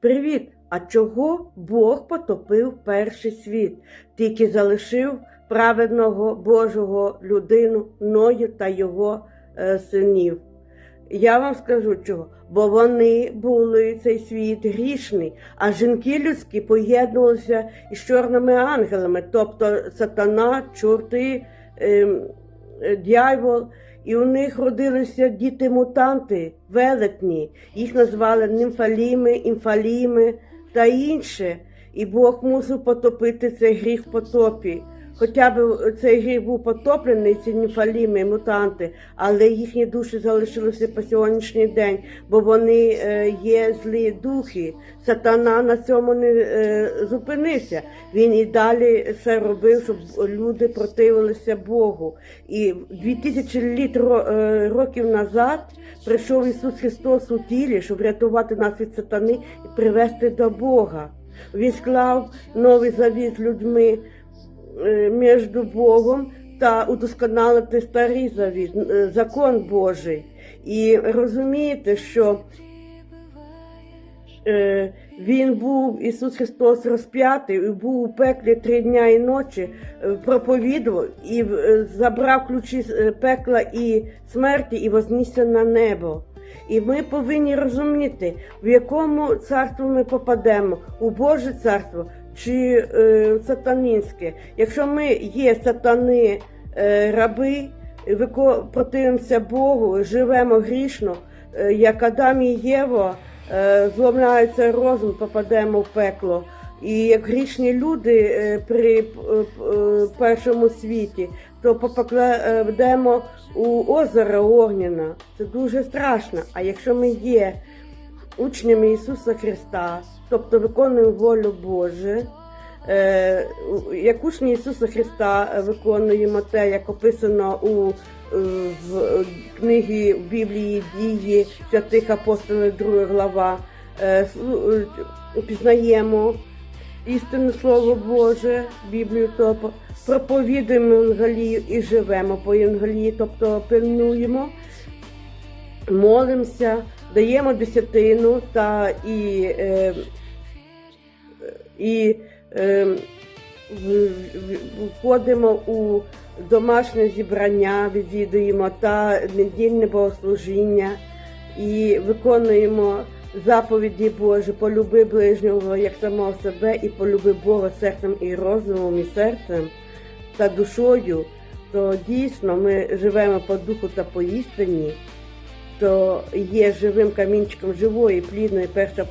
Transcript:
Привіт! А чого Бог потопив перший світ? Тільки залишив праведного Божого людину Ною та його е, синів. Я вам скажу чого, бо вони були цей світ грішний, а жінки людські поєднувалися із чорними ангелами, тобто сатана, чорти, ем, е, дьявол. І у них родилися діти-мутанти, велетні. Їх назвали німфаліми, імфаліми та інше. І Бог мусив потопити цей гріх в потопі. Хоча б цей гріх був потоплений, ці німфаліми, мутанти, але їхні душі залишилися по сьогоднішній день, бо вони е, є злі духи. Сатана на цьому не е, зупинився. Він і далі все робив, щоб люди противилися Богу. І 2000 літ ро- е, років назад прийшов Ісус Христос у тілі, щоб врятувати нас від сатани і привести до Бога. Він склав новий завіт людьми е, між Богом та удосконалити старий завіт, е, закон Божий. І розумієте, що е, він був, Ісус Христос розп'ятий, і був у пеклі три дня і ночі, е, проповідував і е, забрав ключі е, пекла і смерті і вознісся на небо. І ми повинні розуміти, в якому царство ми попадемо, у Боже царство чи е, в сатанінське. Якщо ми є сатани е, раби, противимося Богу, живемо грішно, е, як Адам і Єва, е, зломляється розум, попадемо в пекло. І як грішні люди е, при е, е, першому світі, то попадемо у озеро Огняна. Це дуже страшно. А якщо ми є учнями Ісуса Христа, тобто виконуємо волю Божу, е, як учні Ісуса Христа е, виконуємо те, як описано у е, в книгі в Біблії дії святих апостолів, 2 глава, пізнаємо істинне Слово Боже, Біблію, тобто проповідуємо Євангелію і живемо по Євангелії, тобто пильнуємо, молимося, даємо десятину та і, е, і е, входимо у домашнє зібрання, відвідуємо та недільне богослужіння і виконуємо заповіді Божі, полюби ближнього як самого себе, і полюби Бога серцем і розумом, і серцем та душою, то дійсно ми живемо по духу та по істині, то є живим камінчиком живої, плідної перша